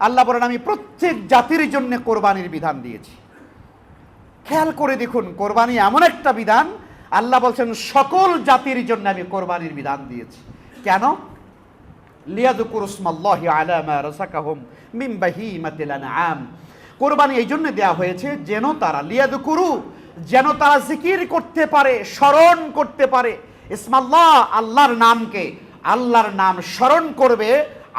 আল্লাহ বলেন, আমি প্রত্যেক জাতির জন্য কোরবানির বিধান দিয়েছি। খেয়াল করে দেখুন, কোরবানি এমন একটা বিধান, আল্লাহ বলছেন, সকল জাতির জন্য আমি কোরবানির বিধান দিয়েছি। কেন? লিয়াদুকুরুসমাল্লাহি আলা মা রাযাকাহুম বাহিমাতিল কোরবানি এই জন্য দেয়া হয়েছে যেন তারা লিয়াদুকুরু যেন তারা জিকির করতে পারে, স্মরণ করতে পারে। ইসমাল্লাহ আল্লাহর নামকে, আল্লাহর নাম স্মরণ করবে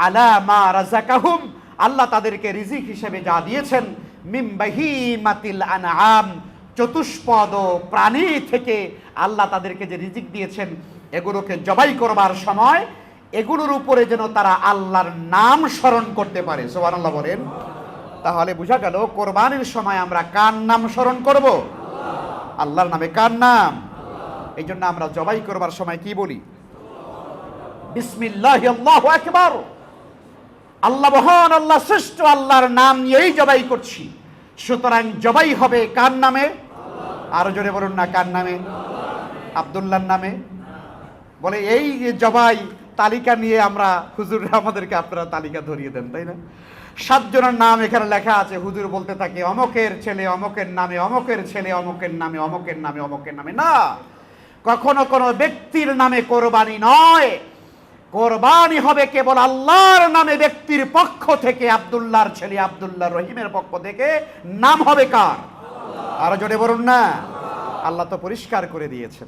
আলা মা রাযাকাহুম। আল্লাহ তাদেরকে রিজিক হিসেবে যা দিয়েছেন, মিম বাহিমাতিল আনআম, চতুষ্পদ প্রাণী থেকে আল্লাহ তাদেরকে যে রিজিক দিয়েছেন, এগুলোকে জবাই করবার সময়, এগুলোর উপরে যেন তারা আল্লাহর নাম স্মরণ করতে পারে। সোহানাল্লাহ বলেন। তাহলে বোঝা গেল, কোরবানির সময় আমরা কার নাম স্মরণ করব? আল্লাহর নামে কার নাম? এই জন্য আমরা জবাই করবার সময় কি বলি? বিসমিল্লাহ আল্লাহ একবার আল্লাহ মহান, আল্লাহ শ্রেষ্ঠ, আল্লাহর নাম নিয়েই জবাই করছি। সুতরাং জবাই হবে কার নামে? আরও জোরে বলুন না, কার নামে? আবদুল্লাহর নামে। বলে এই জবাই তালিকা নিয়ে আমরা হুজুর আমাদেরকে আপনারা তালিকা ধরিয়ে দেন, তাই না? সাতজনের নাম এখানে লেখা আছে, হুজুর বলতে থাকে, অমকের ছেলে, অমকের নামে, অমকের ছেলে, অমকের নামে অমকের নামে অমকের নামে। না, কখনো কোনো ব্যক্তির নামে কোরবানি নয়। কোরবানি হবে কেবল আল্লাহর নামে ব্যক্তির পক্ষ থেকে, আব্দুল্লাহর ছেলে আব্দুল্লাহ রহিমের পক্ষ থেকে। নাম হবে কার? আরও জোরে বলুন না। আল্লাহ তো পরিষ্কার করে দিয়েছেন।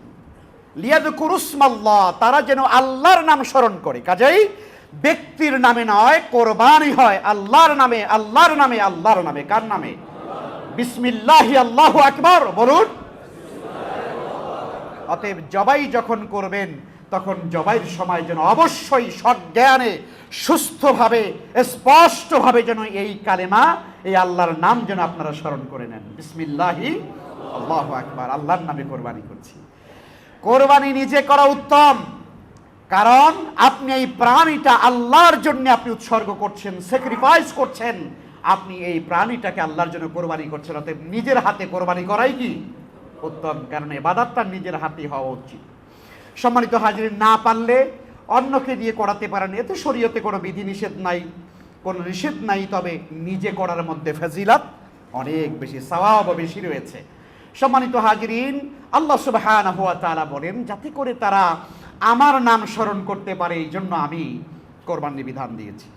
লিয়াদুকুরুসমাল্লাহ তারা যেন আল্লাহর নাম স্মরণ করে। কাজেই ব্যক্তির নামে নয়, কোরবানি হয় আল্লাহর নামে আল্লাহর নামে আল্লাহর নামে। কার নামে? বিসমিল্লাহি, আল্লাহ আকবার, বলুন। অতএব জবাই যখন করবেন তখন জবাইয়ের সময় যেন অবশ্যই সজ্ঞানে, সুস্থভাবে, স্পষ্টভাবে যেন এই কালেমা, এই আল্লাহর নাম যেন আপনারা স্মরণ করে নেন। বিসমিল্লাহি, আল্লাহ আকবার, আল্লাহর নামে কোরবানি করছি। কোরবানি নিজে করা উত্তম, কারণ আপনি এই প্রাণীটা আল্লাহর জন্য আপনি উৎসর্গ করছেন স্যাক্রিফাইস করছেন। আপনি এই প্রাণীটাকে আল্লাহর জন্য কোরবানি করছেন, অতএব নিজের হাতে কোরবানি করাই কি উত্তম, কারণ এবাদাতটা নিজের হাতে হওয়া উচিত। সম্মানিত হাজির না পারলে অন্যকে দিয়ে করাতে পারেন। এতে শরীয়তে কোনো বিধিনিষেধ নাই, কোনো নিষেধ নাই, তবে নিজে করার মধ্যে ফেজিলাত অনেক বেশি সওয়াব বেশি রয়েছে। সম্মানিত হাজিরিন, আল্লাহ সুবহানাহু হুয়া তারা বলেন, যাতে করে তারা আমার নাম স্মরণ করতে পারে এই জন্য আমি কোরবানি বিধান দিয়েছি।